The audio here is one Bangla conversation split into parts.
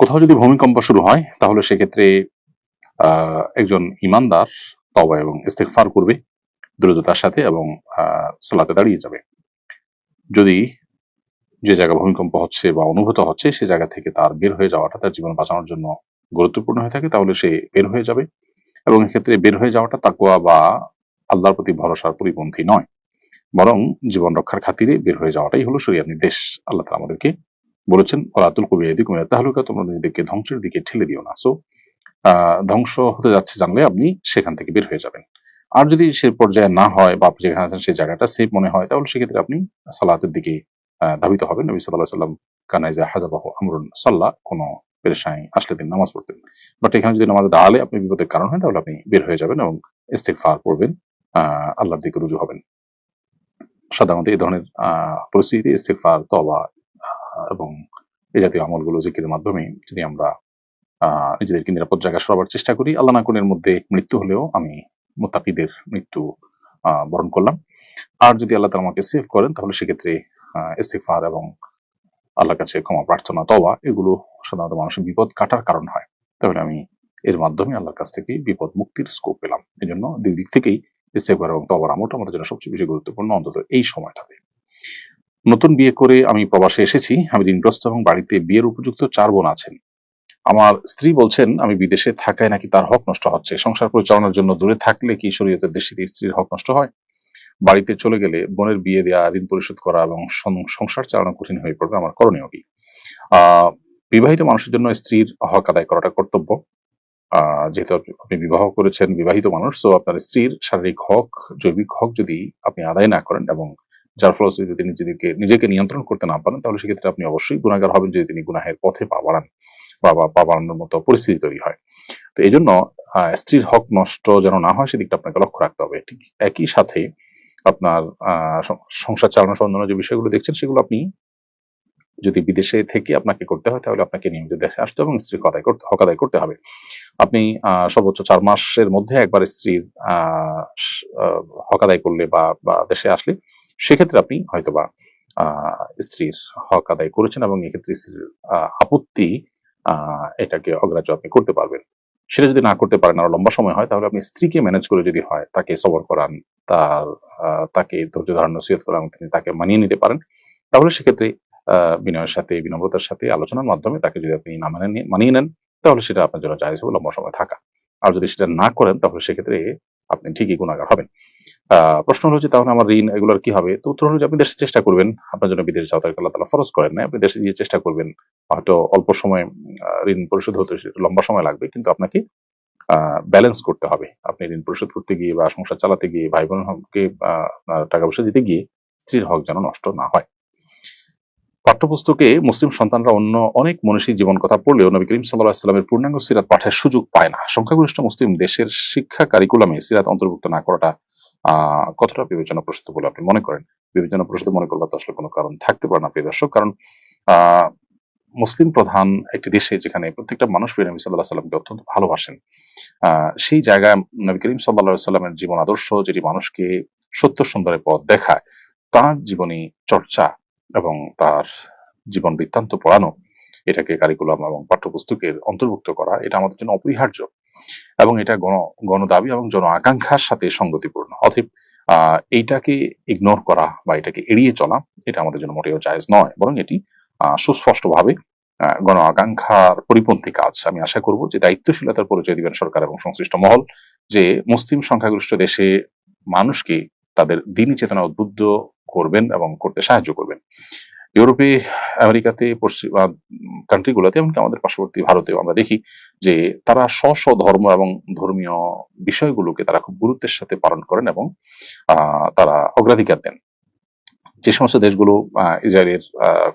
কোথাও যদি ভূমিকম্প শুরু হয়, তাহলে সেক্ষেত্রে একজন ইমানদার তবা এবং ইস্তেকফার করবে দ্রুততার সাথে এবং সালাতে দাঁড়িয়ে যাবে। যদি যে জায়গা ভূমিকম্প হচ্ছে বা অনুভূত হচ্ছে, সে জায়গা থেকে তার বের হয়ে যাওয়াটা তার জীবন বাঁচানোর জন্য গুরুত্বপূর্ণ হয়ে থাকে, তাহলে সে বের হয়ে যাবে এবং এক্ষেত্রে বের হয়ে যাওয়াটা তাকুয়া বা আল্লাহর প্রতি ভরসার পরিপন্থী নয়। বরং জীবন রক্ষার খাতিরে বের হয়ে যাওয়াটাই হলো শরিয়ার নির্দেশ। আল্লাহ তালা আমাদেরকে বলেছেন ওরাতুল কবি এদিক তাহলুকা তোমরা নিজেদেরকে ধ্বংসের দিকে ঠেলে দিও না। সো ধ্বংস হতে যাচ্ছে জানলে আপনি সেখান থেকে বের হয়ে যাবেন। আর যদি সে পর্যায়ে না হয় বা আপনি যেখানে আছেন সেই জায়গাটা সেফ মনে হয়, তাহলে সেক্ষেত্রে আপনি সালাতের দিকে ধাবিত হবেন। নবী সাল্লাহ সাল্লাম কানাইজা হাজাবাহ আমরুন সাল্লাহ কোনো পেরেশানি আসলে তিনি নামাজ পড়তেন। বাট এখানে যদি নামাজ দাঁড়ালে আপনি বিপদের কারণ হয়, তাহলে আপনি বের হয়ে যাবেন এবং ইস্তেকফার পড়বেন, আহ, আল্লাহর দিকে রুজু হবেন। সাধারণত এই ধরনের পরিস্থিতিতে ইস্তেকফার তবা এবং এই জাতীয় আমলগুলো জিকিরের মাধ্যমে যদি আমরা নিজেদেরকে নিরাপদ জায়গা সরাবার চেষ্টা করি আল্লাহ না কোনের মধ্যে মৃত্যু হলেও আমি মোত্তাকিদের মৃত্যু বরণ করলাম। আর যদি আল্লাহ তালা আমাকে সেভ করেন তাহলে সেক্ষেত্রে আহ, ইস্তেগফার এবং আল্লাহর কাছে ক্ষমা প্রার্থনা তবা এগুলো সাধারণত মানুষের বিপদ কাটার কারণ হয়। তাহলে আমি এর মাধ্যমে আল্লাহর কাছ থেকে বিপদ মুক্তির স্কোপ পেলাম। এই জন্য দুই দিক থেকেই ইস্তেগফার এবং তবার আমলটা আমাদের জন্য সবচেয়ে বেশি গুরুত্বপূর্ণ অন্তত এই সময়টাতে। নতুন বিয়ে করে আমি প্রবাসে এসেছি, আমি ঋণগ্রস্ত এবং বাড়িতে বিয়ের উপযুক্ত চার বোন আছেন। আমার স্ত্রী বলছেন, আমি বিদেশে থাকায় নাকি তার হক নষ্ট হচ্ছে। সংসার পরিচালনার জন্য দূরে থাকলে কি শরীয়তের দৃষ্টিতে স্ত্রীর হক নষ্ট হয়? বাড়িতে চলে গেলে বোনের বিয়ে দেওয়া ঋণ পরিশোধ করা এবং সংসার চালানো কঠিন হয়ে পড়বে আমার করণীয় কি? বিবাহিত মানুষের জন্য স্ত্রীর হক আদায় করাটা কর্তব্য। যেহেতু আপনি বিবাহ করেছেন, বিবাহিত মানুষ, তো আপনার স্ত্রীর শারীরিক হক, জৈবিক হক যদি আপনি আদায় না করেন এবং যার ফলশ্রুতিতে তিনি নিজেকে নিজেকে নিয়ন্ত্রণ করতে না পারেন, তাহলে সেক্ষেত্রে আপনি অবশ্যই গুণাগার হবেন যদি তিনি গুনাহের পথে পা বাড়ান বা পা বাড়ানোর মতো পরিস্থিতি তৈরি হয়। তো এই জন্য স্ত্রীর হক নষ্ট যেন না হয় সেদিকটা আপনাকে লক্ষ্য রাখতে হবে। ঠিক একই সাথে আপনার সংসার চালানো সম্বন্ধে যে বিষয়গুলো দেখছেন সেগুলো আপনি যদি বিদেশে থেকে আপনাকে করতে হয় তাহলে আপনাকে নিয়মিত দেশে আসতে এবং স্ত্রীর আদায় করতে হক আদায় করতে হবে। আপনি সর্বোচ্চ চার মাসের মধ্যে একবার স্ত্রীর আহ, স- আহ, হক আদায় করলে বা বা দেশে আসলে সেক্ষেত্রে আপনি হয়তোবা স্ত্রীর হক আদায় করেছেন এবং এক্ষেত্রে স্ত্রীর আপত্তি এটাকে অগ্রাহ্য আপনি করতে পারবেন। সেটা যদি না করতে পারেন আরও লম্বা সময় হয় তাহলে আপনি স্ত্রীকে ম্যানেজ করে যদি হয় তাকে সবর করান তার তাকে ধৈর্য ধারণ নসিহত করান তিনি তাকে মানিয়ে নিতে পারেন তাহলে সেক্ষেত্রে বিনয়ের সাথে, বিনম্রতার সাথে আলোচনার মাধ্যমে তাকে যদি আপনি না মানিয়ে মানিয়ে নেন, তাহলে সেটা আপনার জন্য জায়জ হবে, লম্বা সময় থাকা। আর যদি সেটা না করেন, তাহলে সেক্ষেত্রে আপনি ঠিকই গুণাগার হবেন। প্রশ্ন হলো যে তাহলে আমার ঋণ এগুলোর কি হবে? তো উত্তর হলো যে আপনি দেশে চেষ্টা করবেন, আপনার জন্য বিদেশ যাওয়া আল্লাহ তালা ফরজ করেন না আপনি দেশে গিয়ে চেষ্টা করবেন, হয়তো অল্প সময় ঋণ পরিশোধ হতে, লম্বা সময় লাগবে, কিন্তু আপনাকে ব্যালেন্স করতে হবে। আপনি ঋণ পরিশোধ করতে গিয়ে বা সংসার চালাতে গিয়ে ভাই বোনকে টাকা পয়সা দিতে গিয়ে, স্ত্রীর হক যেন নষ্ট না হয়। পাঠ্যপুস্তকে মুসলিম সন্তানরা অন্য অনেক মনীষী জীবন কথা পড়লেও নবী করিম সাল্লাহ আসলামের পূর্ণাঙ্গ সিরাত পাঠের সুযোগ পায় না। সংখ্যাগরিষ্ঠ মুসলিম দেশের শিক্ষা কারিকুলামে সিরাত অন্তর্ভুক্ত না করাটা কতটা বিবেচনা প্রসূত বলে আপনি মনে করেন? বিবেচনা প্রসূত মনে করলে তো আসলে কোনো কারণ থাকতে পারে না, প্রিয় দর্শক। কারণ মুসলিম প্রধান একটি দেশে যেখানে প্রত্যেকটা মানুষ প্রিয় নবী সাল্লাহ সাল্লামকে অত্যন্ত ভালোবাসেন সেই জায়গায় নবী করিম সাল্লাহ সাল্লামের জীবন আদর্শ, যেটি মানুষকে সত্য সুন্দরের পথ দেখায়, তার জীবনী চর্চা এবং তার জীবন বৃত্তান্ত পড়ানো, এটাকে কারিকুলাম এবং পাঠ্যপুস্তকের অন্তর্ভুক্ত করা, এটা আমাদের জন্য অপরিহার্য এবং এটা গণ, গণদাবি এবং জন আকাঙ্ক্ষার সাথে সঙ্গতিপূর্ণ। আহ এইটাকে ইগনোর করা বা এটাকে এড়িয়ে চলা, এটা আমাদের জন্য মোটেও জায়েজ নয়। বরং এটি সুস্পষ্টভাবে গণ আকাঙ্ক্ষার পরিপন্থী কাজ। আমি আশা করব যে দায়িত্বশীলতার পরিচয় দিবেন সরকার এবং সংশ্লিষ্ট মহল যে মুসলিম সংখ্যাগরিষ্ঠ দেশে মানুষকে তাদের দিনী চেতনা উদ্বুদ্ধ করবেন এবং করতে সাহায্য করবেন। ইউরোপে, আমেরিকাতে, পশ্চিম কান্ট্রিগুলোতে এমনকি আমাদের পার্শ্ববর্তী ভারতেও আমরা দেখি যে তারা স্ব স্ব ধর্ম এবং ধর্মীয় বিষয়গুলোকে তারা খুব গুরুত্বের সাথে পালন করেন এবং তারা অগ্রাধিকার দেন। যে সমস্ত দেশগুলো ইসরায়েলের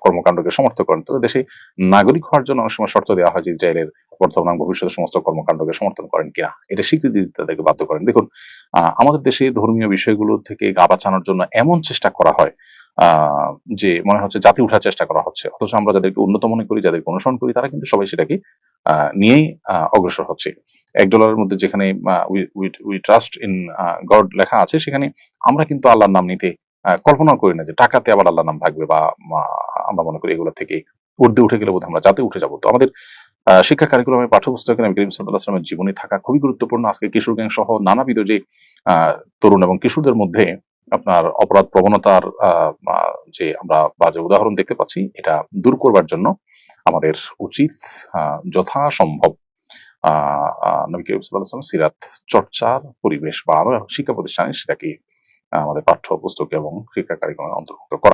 কর্মকাণ্ডকে সমর্থন করেন, তাদের দেশে নাগরিক হওয়ার জন্য অনেক সময় শর্ত দেওয়া হয় যে ইসরায়েলের বর্তমান ভবিষ্যতের সমস্ত কর্মকাণ্ডকে সমর্থন করেন কিনা এটা স্বীকৃতি দিতে তাদেরকে বাধ্য করেন। দেখুন আমাদের দেশে ধর্মীয় বিষয়গুলো থেকে গা বাঁচানোর জন্য এমন চেষ্টা করা হয় যে মনে হচ্ছে জাতি উঠার চেষ্টা করা হচ্ছে। অথচ আমরা যাদেরকে উন্নত মনে করি যাদেরকে অনুসরণ করি তারা কিন্তু সবাই সেটাকে নিয়েই অগ্রসর হচ্ছে। এক ডলারের মধ্যে যেখানে উই ট্রাস্ট ইন গড লেখা আছে সেখানে আমরা কিন্তু আল্লাহর নাম নিতে কল্পনা করি না যে টাকাতে আবার আল্লাহর নাম থাকবে বা আমরা মনে করি এগুলো থেকে ঊর্ধ্বে উঠে গেলে বোধহয় আমরা যাতে উঠে যাব। তো আমাদের আহ, শিক্ষা কারিকুলামের পাঠ্যপুস্তকে নবী করিম সাল্লাহ আসলামের জীবনী থাকা খুবই গুরুত্বপূর্ণ। আজকে কিশোর গ্যাং সহ নানাবিধ যে তরুণ এবং কিশোরদের মধ্যে আপনার অপরাধ প্রবণতার যে আমরা বাজে উদাহরণ দেখতে পাচ্ছি, এটা দূর করবার জন্য আমাদের উচিত যথাসম্ভব নবী করিম সাল্লাহ আসলাম সিরাত, চর্চার পরিবেশ বাড়ানো এবং শিক্ষা প্রতিষ্ঠানে সেটাকে আমাদের পাঠ্য পুস্তকে এবং শিক্ষা কারিকুলামের অন্তর্ভুক্ত করা।